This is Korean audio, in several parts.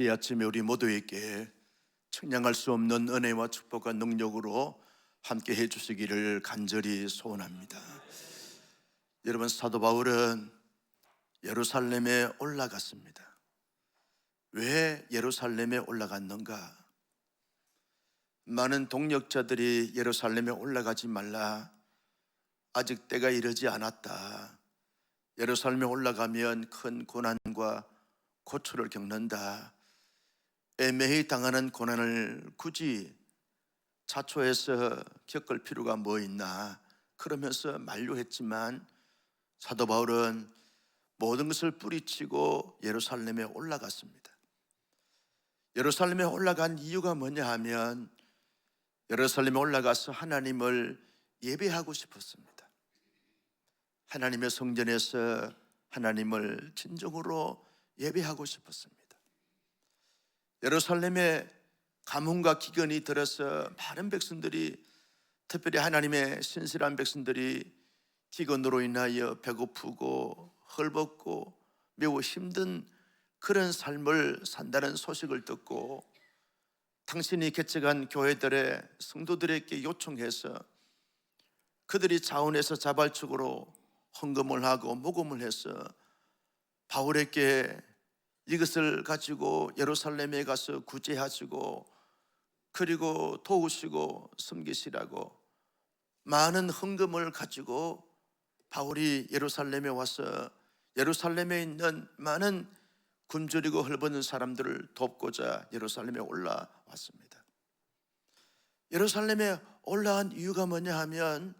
이 아침에 우리 모두에게 청량할 수 없는 은혜와 축복과 능력으로 함께 해 주시기를 간절히 소원합니다. 여러분 사도 바울은 예루살렘에 올라갔습니다. 왜 예루살렘에 올라갔는가? 많은 동력자들이 예루살렘에 올라가지 말라. 아직 때가 이르지 않았다. 예루살렘에 올라가면 큰 고난과 고초를 겪는다. 애매히 당하는 고난을 굳이 자초해서 겪을 필요가 뭐 있나 그러면서 만류했지만 사도 바울은 모든 것을 뿌리치고 예루살렘에 올라갔습니다. 예루살렘에 올라간 이유가 뭐냐 하면 예루살렘에 올라가서 하나님을 예배하고 싶었습니다. 하나님의 성전에서 하나님을 진정으로 예배하고 싶었습니다. 예루살렘에 가뭄과 기근이 들어서 많은 백성들이 특별히 하나님의 신실한 백성들이 기근으로 인하여 배고프고 헐벗고 매우 힘든 그런 삶을 산다는 소식을 듣고 당신이 개척한 교회들의 성도들에게 요청해서 그들이 자원해서 자발적으로 헌금을 하고 모금을 해서 바울에게 이것을 가지고 예루살렘에 가서 구제하시고 그리고 도우시고 섬기시라고 많은 헌금을 가지고 바울이 예루살렘에 와서 예루살렘에 있는 많은 굶주리고 헐벗는 사람들을 돕고자 예루살렘에 올라왔습니다. 예루살렘에 올라간 이유가 뭐냐 하면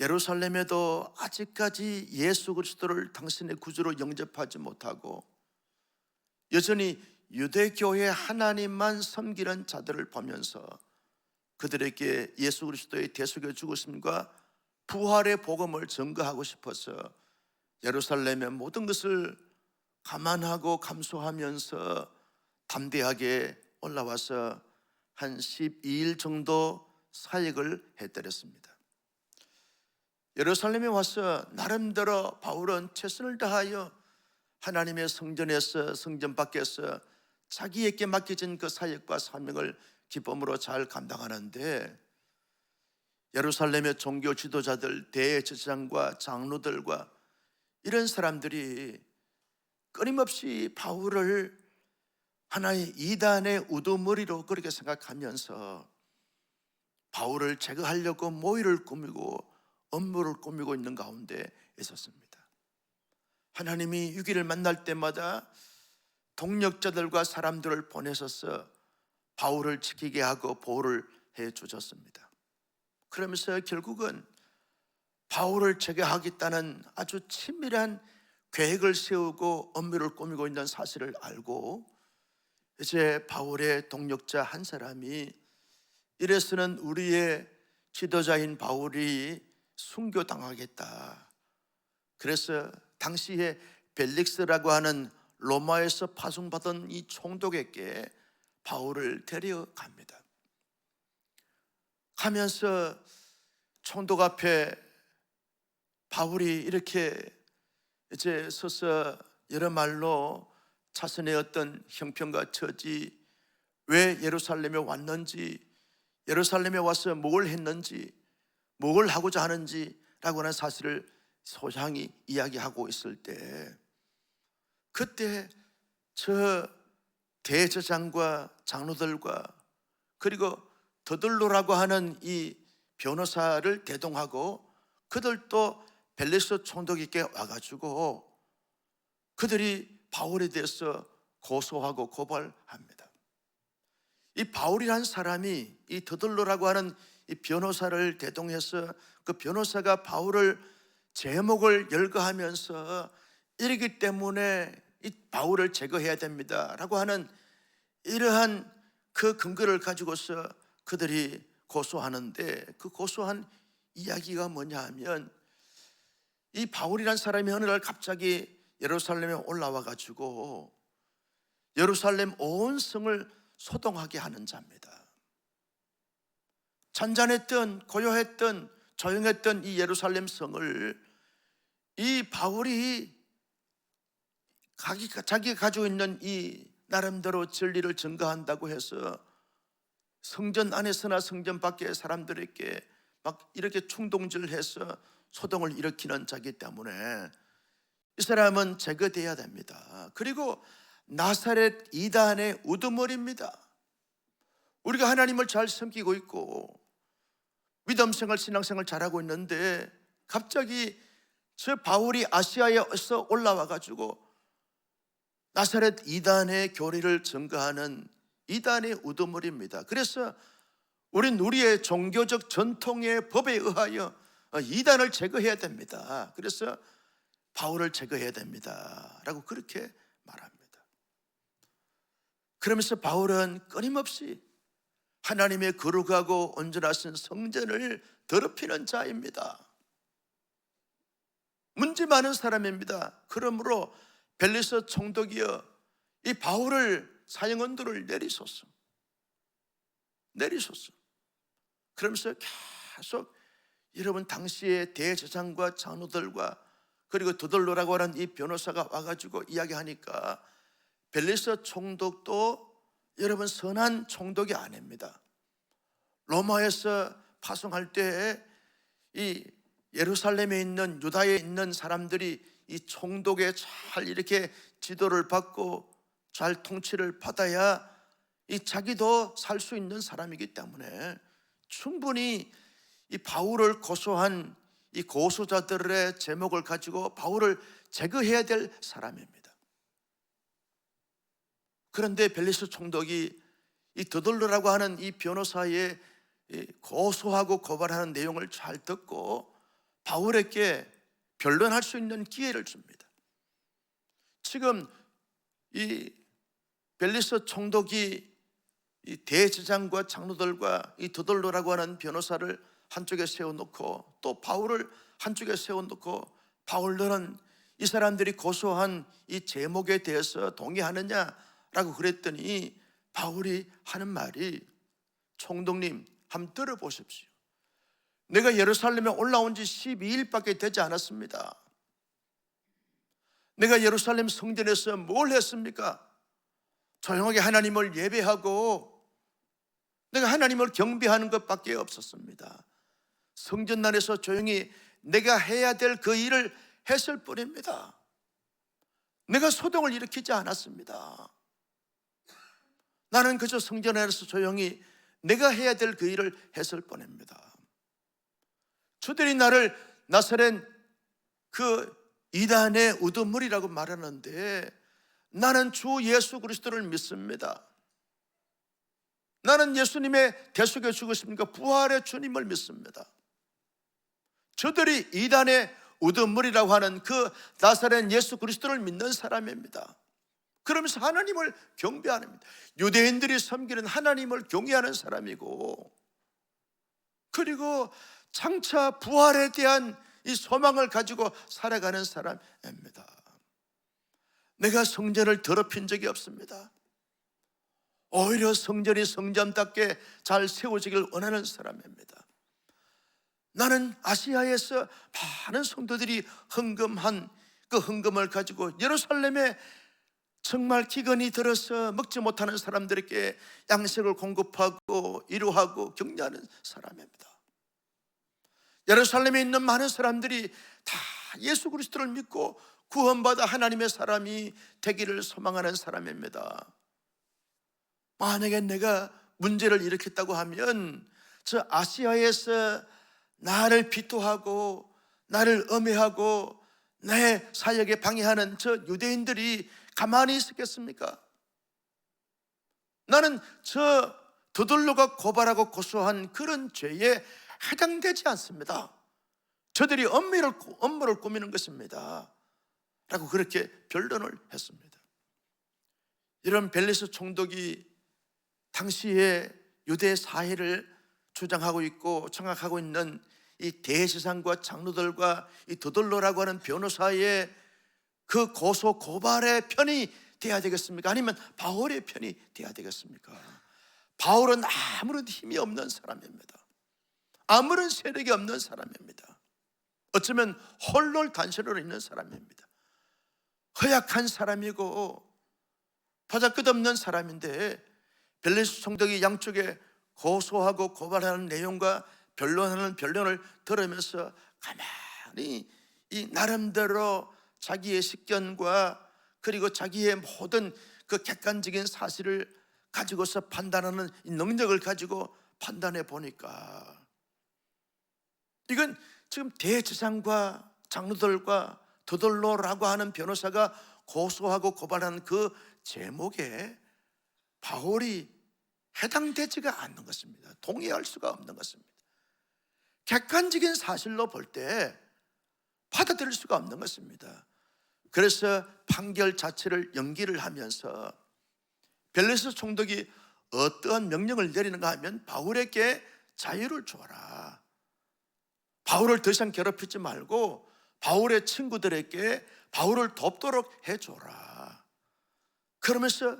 예루살렘에도 아직까지 예수 그리스도를 당신의 구주로 영접하지 못하고 여전히 유대교회 하나님만 섬기는 자들을 보면서 그들에게 예수 그리스도의 대속의 죽으심과 부활의 복음을 증거하고 싶어서 예루살렘의 모든 것을 감안하고 감수하면서 담대하게 올라와서 한 12일 정도 사역을 해드렸습니다. 예루살렘에 와서 나름대로 바울은 최선을 다하여 하나님의 성전에서 성전 밖에서 자기에게 맡겨진 그 사역과 사명을 기쁨으로 잘 감당하는데 예루살렘의 종교 지도자들, 대제사장과 장로들과 이런 사람들이 끊임없이 바울을 하나의 이단의 우두머리로 그렇게 생각하면서 바울을 제거하려고 모의를 꾸미고 업무를 꾸미고 있는 가운데 있었습니다. 하나님이 유기를 만날 때마다 동력자들과 사람들을 보내셔서 바울을 지키게 하고 보호를 해 주셨습니다. 그러면서 결국은 바울을 제거하겠다는 아주 친밀한 계획을 세우고 업무를 꾸미고 있는 사실을 알고 이제 바울의 동력자 한 사람이 이래서는 우리의 지도자인 바울이 순교당하겠다. 그래서 당시에 벨릭스라고 하는 로마에서 파송받은 이 총독에게 바울을 데려갑니다. 가면서 총독 앞에 바울이 이렇게 이제 서서 여러 말로 자신의 어떤 형편과 처지, 왜 예루살렘에 왔는지, 예루살렘에 와서 뭘 했는지, 뭘 하고자 하는지라고 하는 사실을 소장이 이야기하고 있을 때 그때 저 대제장과 장로들과 그리고 더들로라고 하는 이 변호사를 대동하고 그들도 벨레스 총독에게 와가지고 그들이 바울에 대해서 고소하고 고발합니다. 이 바울이라는 사람이 이 더들로라고 하는 이 변호사를 대동해서 그 변호사가 바울을 제목을 열거하면서 이러기 때문에 이 바울을 제거해야 됩니다 라고 하는 이러한 그 근거를 가지고서 그들이 고소하는데 그 고소한 이야기가 뭐냐 하면 이 바울이란 사람이 어느 날 갑자기 예루살렘에 올라와 가지고 예루살렘 온 성을 소동하게 하는 자입니다. 잔잔했던 고요했던 조용했던 이 예루살렘 성을 이 바울이 자기가 가지고 있는 이 나름대로 진리를 증거한다고 해서 성전 안에서나 성전 밖의 사람들에게 막 이렇게 충동질해서 소동을 일으키는 자기 때문에 이 사람은 제거돼야 됩니다. 그리고 나사렛 이단의 우두머리입니다. 우리가 하나님을 잘 섬기고 있고 믿음생활 신앙생활 잘하고 있는데 갑자기 저 바울이 아시아에서 올라와 가지고 나사렛 이단의 교리를 증거하는 이단의 우두머리입니다. 그래서 우린 우리의 종교적 전통의 법에 의하여 이단을 제거해야 됩니다. 그래서 바울을 제거해야 됩니다. 라고 그렇게 말합니다. 그러면서 바울은 끊임없이 하나님의 거룩하고 온전하신 성전을 더럽히는 자입니다. 문제 많은 사람입니다. 그러므로 벨리서 총독이여 이 바울을 사형언도를 내리소서. 내리소서. 그러면서 계속 여러분 당시의 대제장과 장로들과 그리고 드돌로라고 하는 이 변호사가 와가지고 이야기하니까 벨리서 총독도 여러분 선한 총독이 아닙니다. 로마에서 파송할 때이 예루살렘에 있는 유다에 있는 사람들이 이 총독에 잘 이렇게 지도를 받고 잘 통치를 받아야 이 자기도 살 수 있는 사람이기 때문에 충분히 이 바울을 고소한 이 고소자들의 제목을 가지고 바울을 제거해야 될 사람입니다. 그런데 벨리스 총독이 이 드돌로라고 하는 이 변호사의 이 고소하고 고발하는 내용을 잘 듣고 바울에게 변론할 수 있는 기회를 줍니다. 지금 이 벨리스 총독이 이 대제장과 장로들과 이 드돌로라고 하는 변호사를 한쪽에 세워놓고 또 바울을 한쪽에 세워놓고 바울 너는 이 사람들이 고소한 이 제목에 대해서 동의하느냐라고 그랬더니 바울이 하는 말이 총독님 한번 들어보십시오. 내가 예루살렘에 올라온 지 12일밖에 되지 않았습니다. 내가 예루살렘 성전에서 뭘 했습니까? 조용하게 하나님을 예배하고 내가 하나님을 경배하는 것밖에 없었습니다. 성전난에서 조용히 내가 해야 될 그 일을 했을 뿐입니다. 내가 소동을 일으키지 않았습니다. 나는 그저 성전 안에서 조용히 내가 해야 될 그 일을 했을 뿐입니다. 저들이 나를 나사렛 그 이단의 우두머리라고 말하는데 나는 주 예수 그리스도를 믿습니다. 나는 예수님의 대속에 죽으십니까? 부활의 주님을 믿습니다. 저들이 이단의 우두머리라고 하는 그 나사렛 예수 그리스도를 믿는 사람입니다. 그러면서 하나님을 경배하는 유대인들이 섬기는 하나님을 경외하는 사람이고 그리고 장차 부활에 대한 이 소망을 가지고 살아가는 사람입니다. 내가 성전을 더럽힌 적이 없습니다. 오히려 성전이 성전답게 잘 세워지길 원하는 사람입니다. 나는 아시아에서 많은 성도들이 헌금한 그 헌금을 가지고 예루살렘에 정말 기근이 들어서 먹지 못하는 사람들에게 양식을 공급하고 위로하고 격려하는 사람입니다. 예루살렘에 있는 많은 사람들이 다 예수 그리스도를 믿고 구원받아 하나님의 사람이 되기를 소망하는 사람입니다. 만약에 내가 문제를 일으켰다고 하면 저 아시아에서 나를 비토하고 나를 엄해하고 내 사역에 방해하는 저 유대인들이 가만히 있었겠습니까? 나는 저 더들로가 고발하고 고소한 그런 죄에 해당되지 않습니다. 저들이 업무를, 업무를 꾸미는 것입니다. 라고 그렇게 변론을 했습니다. 이런 벨리스 총독이 당시에 유대 사회를 주장하고 있고 청각하고 있는 이 대제사장과 장로들과 이 도돌로라고 하는 변호사의 그 고소 고발의 편이 돼야 되겠습니까? 아니면 바울의 편이 돼야 되겠습니까? 바울은 아무런 힘이 없는 사람입니다. 아무런 세력이 없는 사람입니다. 어쩌면 홀로 단체로 있는 사람입니다. 허약한 사람이고 보자 끝없는 사람인데 벨리스 총독이 양쪽에 고소하고 고발하는 내용과 변론하는 변론을 들으면서 가만히 이 나름대로 자기의 식견과 그리고 자기의 모든 그 객관적인 사실을 가지고서 판단하는 이 능력을 가지고 판단해 보니까 이건 지금 대제사장과 장로들과 더돌로라고 하는 변호사가 고소하고 고발하는 그 제목에 바울이 해당되지가 않는 것입니다. 동의할 수가 없는 것입니다. 객관적인 사실로 볼 때 받아들일 수가 없는 것입니다. 그래서 판결 자체를 연기를 하면서 벨레스 총독이 어떠한 명령을 내리는가 하면 바울에게 자유를 줘라. 바울을 더 이상 괴롭히지 말고 바울의 친구들에게 바울을 돕도록 해줘라. 그러면서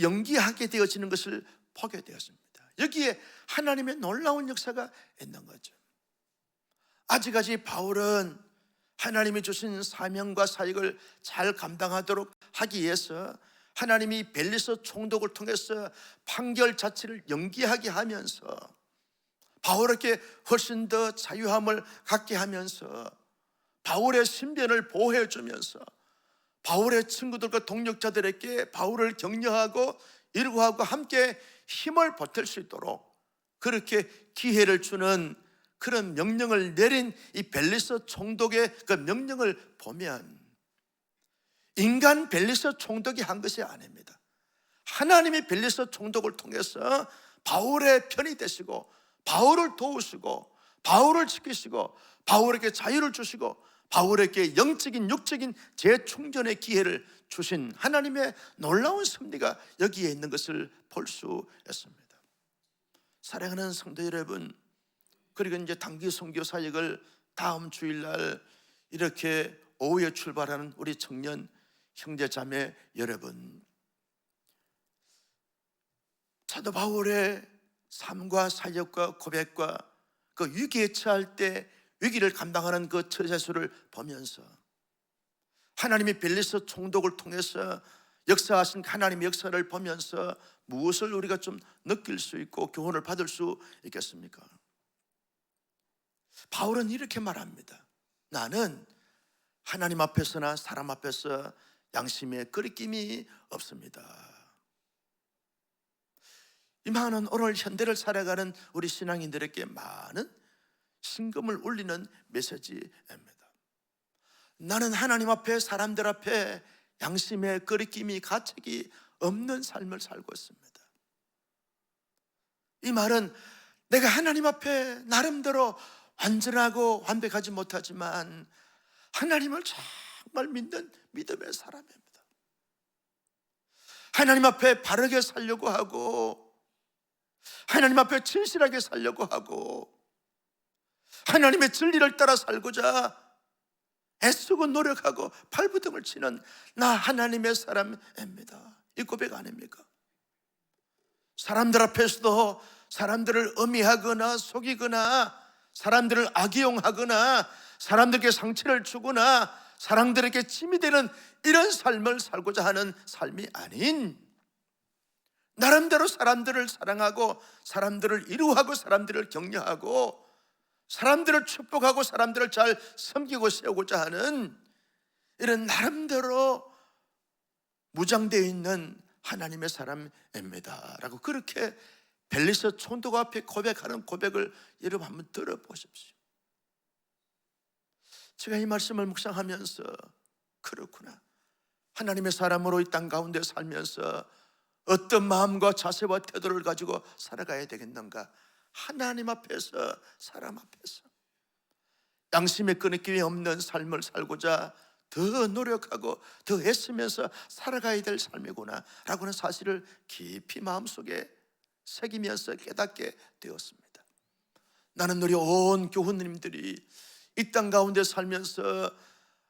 연기하게 되어지는 것을 보게 되었습니다. 여기에 하나님의 놀라운 역사가 있는 거죠. 아직까지 바울은 하나님이 주신 사명과 사역을 잘 감당하도록 하기 위해서 하나님이 벨리스 총독을 통해서 판결 자체를 연기하게 하면서 바울에게 훨씬 더 자유함을 갖게 하면서 바울의 신변을 보호해 주면서 바울의 친구들과 동력자들에게 바울을 격려하고 일구하고 함께 힘을 보탤 수 있도록 그렇게 기회를 주는 그런 명령을 내린 이 벨리스 총독의 그 명령을 보면 인간 벨리스 총독이 한 것이 아닙니다. 하나님이 벨리스 총독을 통해서 바울의 편이 되시고 바울을 도우시고 바울을 지키시고 바울에게 자유를 주시고 바울에게 영적인 육적인 재충전의 기회를 주신 하나님의 놀라운 섭리가 여기에 있는 것을 볼 수 있습니다. 사랑하는 성도 여러분, 그리고 이제 단기 선교 사역을 다음 주일날 이렇게 오후에 출발하는 우리 청년 형제 자매 여러분, 사도 바울의 삶과 사역과 고백과 그 위기에 처할 때 위기를 감당하는 그 처세수를 보면서 하나님이 벨리스 총독을 통해서 역사하신 하나님의 역사를 보면서 무엇을 우리가 좀 느낄 수 있고 교훈을 받을 수 있겠습니까? 바울은 이렇게 말합니다. 나는 하나님 앞에서나 사람 앞에서 양심의 끄리낌이 없습니다. 이 많은 오늘 현대를 살아가는 우리 신앙인들에게 많은 신금을 울리는 메시지입니다. 나는 하나님 앞에 사람들 앞에 양심의 끄리낌이 가책이 없는 삶을 살고 있습니다. 이 말은 내가 하나님 앞에 나름대로 완전하고 완벽하지 못하지만 하나님을 정말 믿는 믿음의 사람입니다. 하나님 앞에 바르게 살려고 하고 하나님 앞에 진실하게 살려고 하고 하나님의 진리를 따라 살고자 애쓰고 노력하고 발부둥을 치는 나 하나님의 사람입니다. 이 고백 아닙니까? 사람들 앞에서도 사람들을 음해하거나 속이거나 사람들을 악용하거나 사람들에게 상처를 주거나 사람들에게 짐이 되는 이런 삶을 살고자 하는 삶이 아닌 나름대로 사람들을 사랑하고 사람들을 이루하고 사람들을 격려하고 사람들을 축복하고 사람들을 잘 섬기고 세우고자 하는 이런 나름대로 무장되어 있는 하나님의 사람입니다. 라고 그렇게 벨리스 총독 앞에 고백하는 고백을 여러분 한번 들어보십시오. 제가 이 말씀을 묵상하면서 그렇구나. 하나님의 사람으로 이 땅 가운데 살면서 어떤 마음과 자세와 태도를 가지고 살아가야 되겠는가? 하나님 앞에서 사람 앞에서 양심의 끊임이 없는 삶을 살고자 더 노력하고 더 애쓰면서 살아가야 될 삶이구나 라고 는 사실을 깊이 마음속에 새기면서 깨닫게 되었습니다 나는 우리 온 교훈님들이 이 땅 가운데 살면서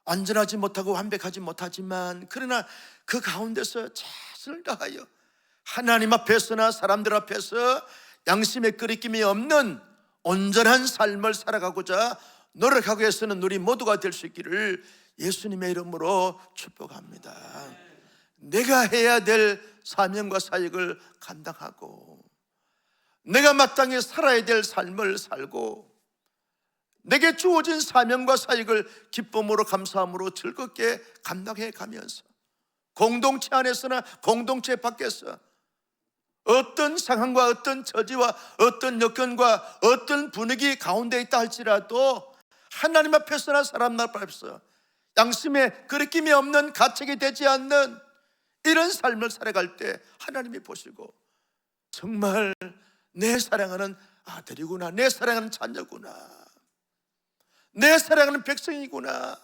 안전하지 못하고 완벽하지 못하지만 그러나 그 가운데서 최선을 다하여 하나님 앞에서나 사람들 앞에서 양심의 끄리낌이 없는 온전한 삶을 살아가고자 노력하고 애쓰는 우리 모두가 될 수 있기를 예수님의 이름으로 축복합니다. 내가 해야 될 사명과 사역을 감당하고 내가 마땅히 살아야 될 삶을 살고 내게 주어진 사명과 사역을 기쁨으로 감사함으로 즐겁게 감당해 가면서 공동체 안에서나 공동체 밖에서 어떤 상황과 어떤 처지와 어떤 여건과 어떤 분위기 가운데 있다 할지라도 하나님 앞에서나 사람 앞에서 양심에 그리낌이 없는 가책이 되지 않는 이런 삶을 살아갈 때 하나님이 보시고 정말 내 사랑하는 아들이구나 내 사랑하는 자녀구나 내 사랑하는 백성이구나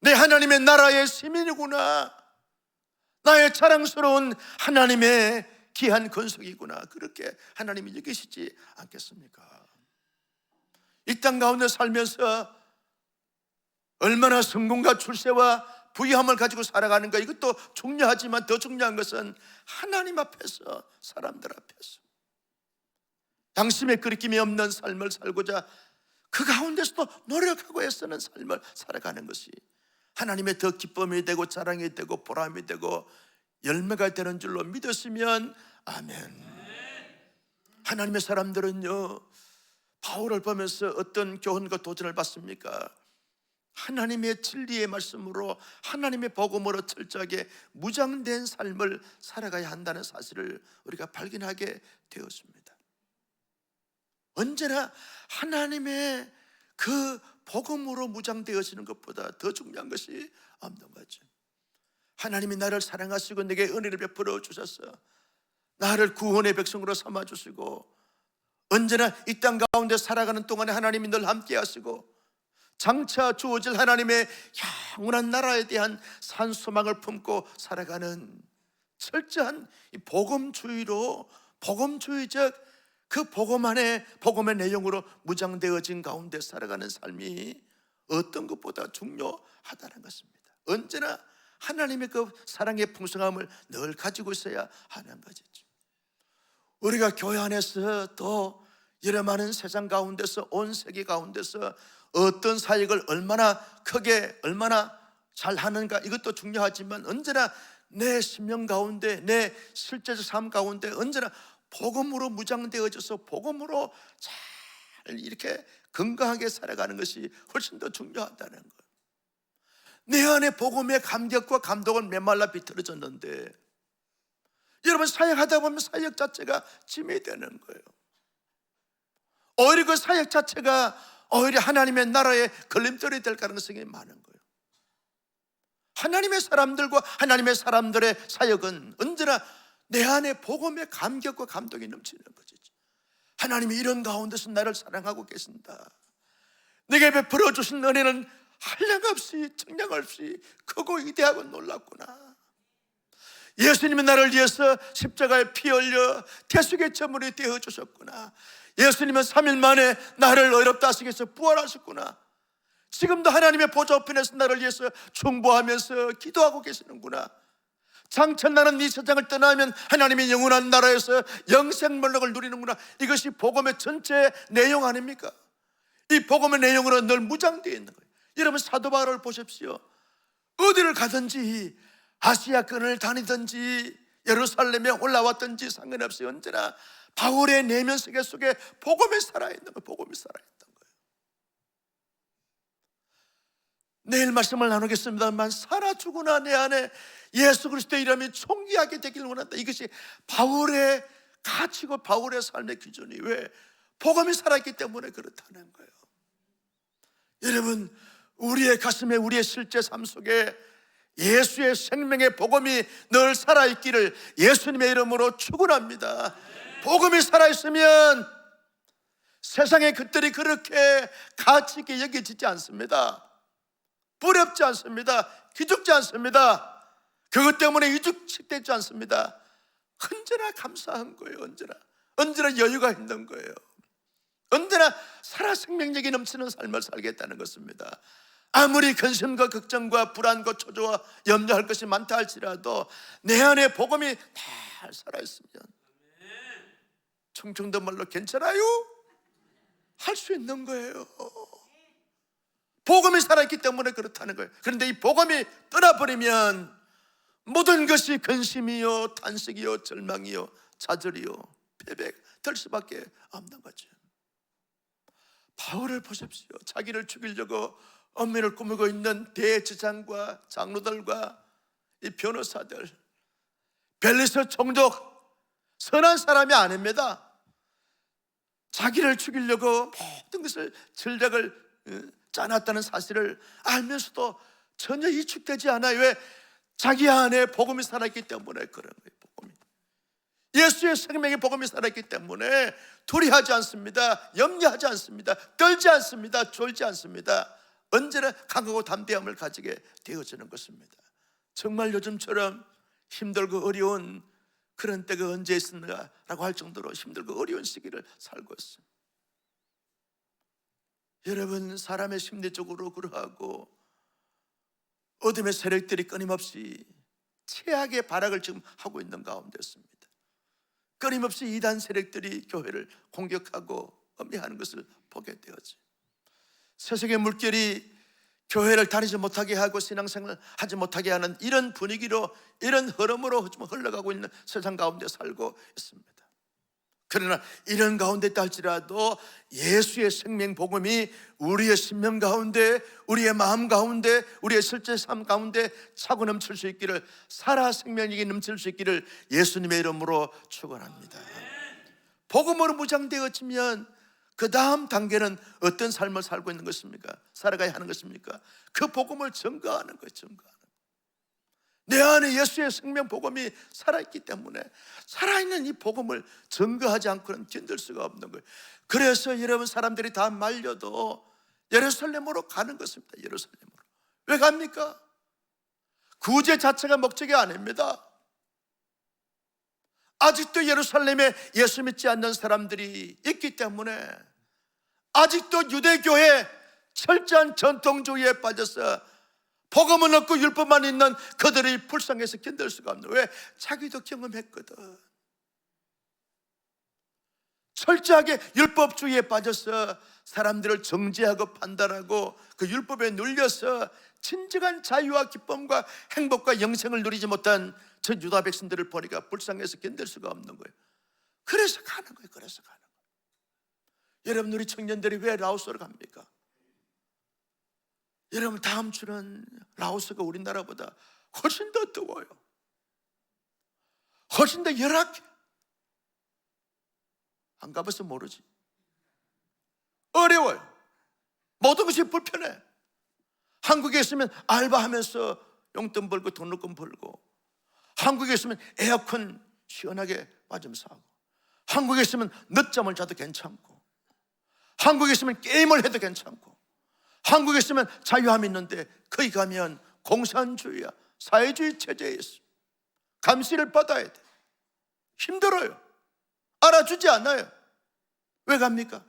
내 하나님의 나라의 시민이구나 나의 자랑스러운 하나님의 귀한 건속이구나. 그렇게 하나님이 여기시지 않겠습니까? 이 땅 가운데 살면서 얼마나 성공과 출세와 부유함을 가지고 살아가는가? 이것도 중요하지만 더 중요한 것은 하나님 앞에서 사람들 앞에서. 양심에 끓김이 없는 삶을 살고자 그 가운데서도 노력하고 애쓰는 삶을 살아가는 것이 하나님의 더 기쁨이 되고 자랑이 되고 보람이 되고 열매가 되는 줄로 믿었으면 아멘. 하나님의 사람들은요 바울을 보면서 어떤 교훈과 도전을 받습니까? 하나님의 진리의 말씀으로 하나님의 복음으로 철저하게 무장된 삶을 살아가야 한다는 사실을 우리가 발견하게 되었습니다. 언제나 하나님의 그 복음으로 무장되어지는 것보다 더 중요한 것이 없는 거죠. 하나님이 나를 사랑하시고 내게 은혜를 베풀어 주셨어. 나를 구원의 백성으로 삼아 주시고 언제나 이 땅 가운데 살아가는 동안에 하나님이 늘 함께 하시고 장차 주어질 하나님의 영원한 나라에 대한 산소망을 품고 살아가는 철저한 이 복음주의로 복음주의적 그 복음 안에 복음의 내용으로 무장되어진 가운데 살아가는 삶이 어떤 것보다 중요하다는 것입니다. 언제나 하나님의 그 사랑의 풍성함을 늘 가지고 있어야 하는 것이죠. 우리가 교회 안에서 또 여러 많은 세상 가운데서 온 세계 가운데서 어떤 사역을 얼마나 크게 얼마나 잘 하는가 이것도 중요하지만 언제나 내 심령 가운데 내 실제적 삶 가운데 언제나 복음으로 무장되어져서 복음으로 잘 이렇게 건강하게 살아가는 것이 훨씬 더 중요하다는 거예요. 내 안에 복음의 감격과 감동은 메말라 비틀어졌는데 여러분 사역하다 보면 사역 자체가 짐이 되는 거예요. 오히려 그 사역 자체가 오히려 하나님의 나라의 걸림돌이 될 가능성이 많은 거예요. 하나님의 사람들과 하나님의 사람들의 사역은 언제나 내 안에 복음의 감격과 감동이 넘치는 것이죠. 하나님이 이런 가운데서 나를 사랑하고 계신다. 내게 베풀어 주신 은혜는 한량없이 청량없이 크고 위대하고 놀랍구나. 예수님이 나를 위해서 십자가에 피 흘려 태수의 제물이 되어 주셨구나. 예수님은 3일 만에 나를 어렵다 하시겠어 부활하셨구나. 지금도 하나님의 보좌 우편에서 나를 위해서 충보하면서 기도하고 계시는구나. 장차 나는 이 세상을 떠나면 하나님의 영원한 나라에서 영생물력을 누리는구나. 이것이 복음의 전체 내용 아닙니까? 이 복음의 내용으로 늘 무장되어 있는 거예요. 여러분 사도 바울을 보십시오. 어디를 가든지 아시아권을 다니든지 예루살렘에 올라왔든지 상관없이 언제나 바울의 내면 세계 속에 복음이 살아있는 거예요. 복음이 살아있던 거예요. 내일 말씀을 나누겠습니다만 살아 죽으나 내 안에 예수 그리스도의 이름이 총기하게 되기를 원한다. 이것이 바울의 가치고 바울의 삶의 기준이 왜 복음이 살아있기 때문에 그렇다는 거예요. 여러분 우리의 가슴에 우리의 실제 삶 속에 예수의 생명의 복음이 늘 살아있기를 예수님의 이름으로 축원합니다. 복음이 살아있으면 세상의 것들이 그렇게 가치 있게 여겨지지 않습니다. 부럽지 않습니다. 기죽지 않습니다. 그것 때문에 이죽되지 않습니다. 언제나 감사한 거예요. 언제나 언제나 여유가 있는 거예요. 언제나 살아 생명력이 넘치는 삶을 살겠다는 것입니다. 아무리 근심과 걱정과 불안과 초조와 염려할 것이 많다 할지라도 내 안에 복음이 잘 살아있으면 충청도 말로 괜찮아요? 할 수 있는 거예요. 복음이 살아있기 때문에 그렇다는 거예요. 그런데 이 복음이 떠나버리면 모든 것이 근심이요 탄식이요 절망이요 좌절이요 패배 될 수밖에 없는 거죠. 바울을 보십시오. 자기를 죽이려고 엄밀을 꾸미고 있는 대제장과 장로들과 이 변호사들 벨리스 총독 선한 사람이 아닙니다. 자기를 죽이려고 모든 것을 전략을 어, 짜놨다는 사실을 알면서도 전혀 이축되지 않아요. 왜? 자기 안에 복음이 살아있기 때문에 그런 거예요. 복음이. 예수의 생명의 복음이 살아있기 때문에 두려하지 않습니다. 염려하지 않습니다. 떨지 않습니다. 졸지 않습니다. 언제나 강하고 담대함을 가지게 되어지는 것입니다. 정말 요즘처럼 힘들고 어려운 그런 때가 언제 있었나라고 할 정도로 힘들고 어려운 시기를 살고 있습니다. 여러분 사람의 심리적으로 그러하고 어둠의 세력들이 끊임없이 최악의 발악을 지금 하고 있는 가운데였습니다. 끊임없이 이단 세력들이 교회를 공격하고 엄미하는 것을 보게 되었죠. 세상의 물결이 교회를 다니지 못하게 하고 신앙생활을 하지 못하게 하는 이런 분위기로 이런 흐름으로 좀 흘러가고 있는 세상 가운데 살고 있습니다. 그러나 이런 가운데 있다 할지라도 예수의 생명 복음이 우리의 심령 가운데 우리의 마음 가운데 우리의 실제 삶 가운데 차고 넘칠 수 있기를 살아 생명력이 넘칠 수 있기를 예수님의 이름으로 축원합니다. 복음으로 무장되어지면 그 다음 단계는 어떤 삶을 살고 있는 것입니까? 살아가야 하는 것입니까? 그 복음을 증거하는 거예요, 거예요. 내 안에 예수의 생명 복음이 살아있기 때문에 살아있는 이 복음을 증거하지 않고는 견딜 수가 없는 거예요. 그래서 여러분 사람들이 다 말려도 예루살렘으로 가는 것입니다. 예루살렘으로. 왜 갑니까? 구제 자체가 목적이 아닙니다. 아직도 예루살렘에 예수 믿지 않는 사람들이 있기 때문에 아직도 유대교회 철저한 전통주의에 빠져서 복음은 없고 율법만 있는 그들이 불쌍해서 견딜 수가 없는 왜? 자기도 경험했거든 철저하게 율법주의에 빠져서 사람들을 정죄하고 판단하고 그 율법에 눌려서 진정한 자유와 기쁨과 행복과 영생을 누리지 못한 저 유다 백성들을 보니까 불쌍해서 견딜 수가 없는 거예요. 그래서 가는 거예요. 그래서 가는 거예요. 여러분 우리 청년들이 왜 라오스로 갑니까? 여러분 다음 주는 라오스가 우리나라보다 훨씬 더 더워요. 훨씬 더 열악해. 안 가봐서 모르지. 어려워요. 모든 것이 불편해. 한국에 있으면 알바하면서 용돈 벌고 돈로금 벌고 한국에 있으면 에어컨 시원하게 맞으면서 하고 한국에 있으면 늦잠을 자도 괜찮고 한국에 있으면 게임을 해도 괜찮고 한국에 있으면 자유함이 있는데 거기 가면 공산주의야 사회주의 체제에 있어 감시를 받아야 돼. 힘들어요. 알아주지 않아요. 왜 갑니까?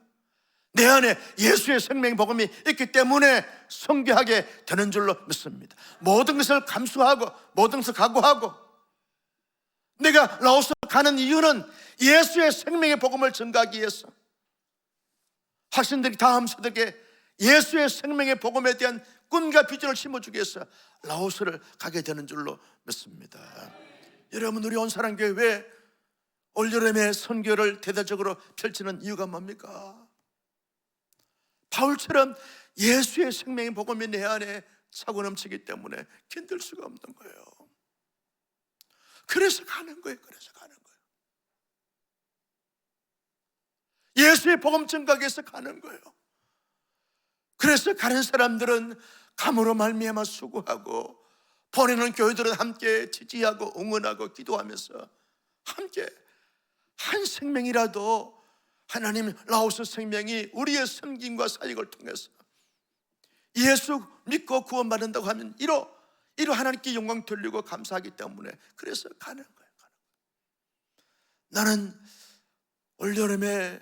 내 안에 예수의 생명 복음이 있기 때문에 성교하게 되는 줄로 믿습니다. 모든 것을 감수하고 모든 것을 각오하고 내가 라오스 가는 이유는 예수의 생명의 복음을 증가하기 위해서. 학생들이 다음 세대에 예수의 생명의 복음에 대한 꿈과 비전을 심어주기 위해서 라오스를 가게 되는 줄로 믿습니다. 여러분 우리 온사랑교회 왜 올여름에 선교를 대대적으로 펼치는 이유가 뭡니까? 바울처럼 예수의 생명의 복음이 내 안에 차고 넘치기 때문에 견딜 수가 없는 거예요. 그래서 가는 거예요. 그래서 가는 거예요. 예수의 복음 위해서 가는 거예요. 그래서 가는 사람들은 감으로 말미암아 수고하고 보내는 교회들은 함께 지지하고 응원하고 기도하면서 함께 한 생명이라도 하나님 라오스 생명이 우리의 섬김과 사역을 통해서 예수 믿고 구원받는다고 하면 이로 이로 하나님께 영광 돌리고 감사하기 때문에 그래서 가는 거예요. 나는 올 여름에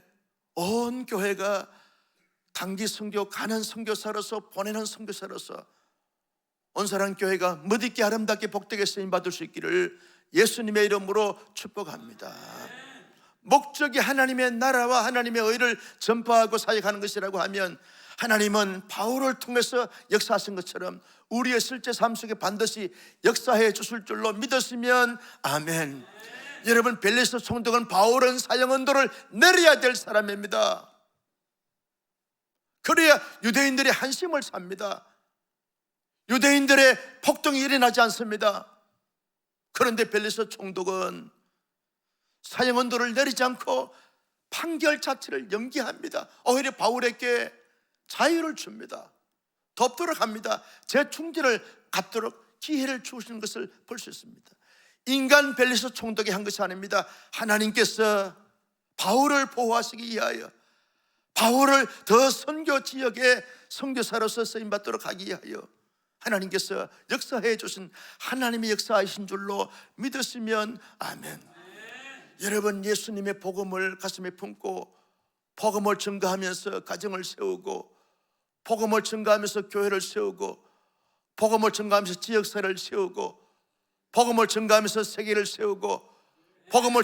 온 교회가 단기 선교 가는 선교사로서 보내는 선교사로서 온사랑 교회가 멋있게 아름답게 복되게 쓰임 받을 수 있기를 예수님의 이름으로 축복합니다. 목적이 하나님의 나라와 하나님의 의를 전파하고 사역하는 것이라고 하면 하나님은 바울을 통해서 역사하신 것처럼 우리의 실제 삶 속에 반드시 역사해 주실 줄로 믿었으면 아멘. 여러분 벨리스 총독은 바울은 사형 언도를 내려야 될 사람입니다. 그래야 유대인들이 한심을 삽니다. 유대인들의 폭동이 일어나지 않습니다. 그런데 벨리스 총독은 사형 언도를 내리지 않고 판결 자체를 연기합니다. 오히려 바울에게 자유를 줍니다. 덮도록 합니다. 제 충지를 갖도록 기회를 주시는 것을 볼 수 있습니다. 인간 벨리스 총독이 한 것이 아닙니다. 하나님께서 바울을 보호하시기 위하여 바울을 더 선교 지역의 선교사로서 쓰임 받도록 하기 위하여 하나님께서 역사해 주신 하나님의 역사하신 줄로 믿으시면 아멘. 여러분 예수님의 복음을 가슴에 품고 복음을 증거하면서 가정을 세우고 복음을 증거하면서 교회를 세우고 복음을 증거하면서 지역사를 세우고 복음을 증거하면서 세계를 세우고 복음을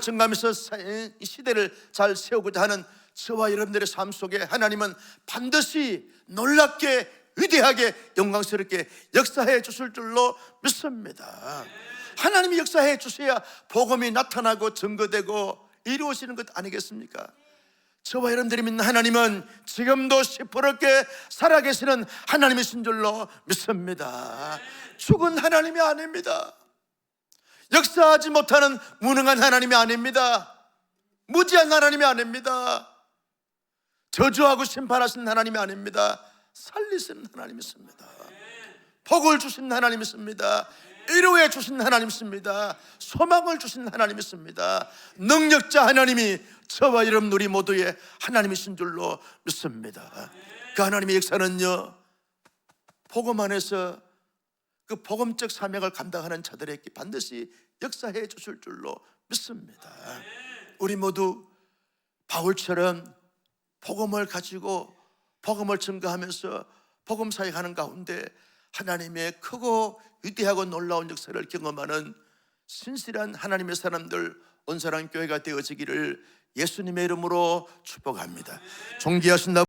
이 시대를 잘 세우고자 하는 저와 여러분들의 삶 속에 하나님은 반드시 놀랍게 위대하게 영광스럽게 역사해 주실 줄로 믿습니다. 하나님이 역사해 주셔야 복음이 나타나고 증거되고 이루어지는 것 아니겠습니까? 저와 여러분들이 믿는 하나님은 지금도 시퍼렇게 살아계시는 하나님이신 줄로 믿습니다. 죽은 하나님이 아닙니다. 역사하지 못하는 무능한 하나님이 아닙니다. 무지한 하나님이 아닙니다. 저주하고 심판하신 하나님이 아닙니다. 살리시는 하나님이십니다. 복을 주신 하나님이십니다. 위로해 주신 하나님이십니다. 소망을 주신 하나님이십니다. 능력자 하나님이 저와 여러분 우리 모두의 하나님이신 줄로 믿습니다. 그 하나님의 역사는요. 복음 안에서 그 복음적 사명을 감당하는 자들에게 반드시 역사해 주실 줄로 믿습니다. 우리 모두 바울처럼 복음을 가지고 복음을 증거하면서 복음 사역하는 가운데 하나님의 크고 위대하고 놀라운 역사를 경험하는 신실한 하나님의 사람들 온사랑 교회가 되어지기를 예수님의 이름으로 축복합니다. 존귀하신 나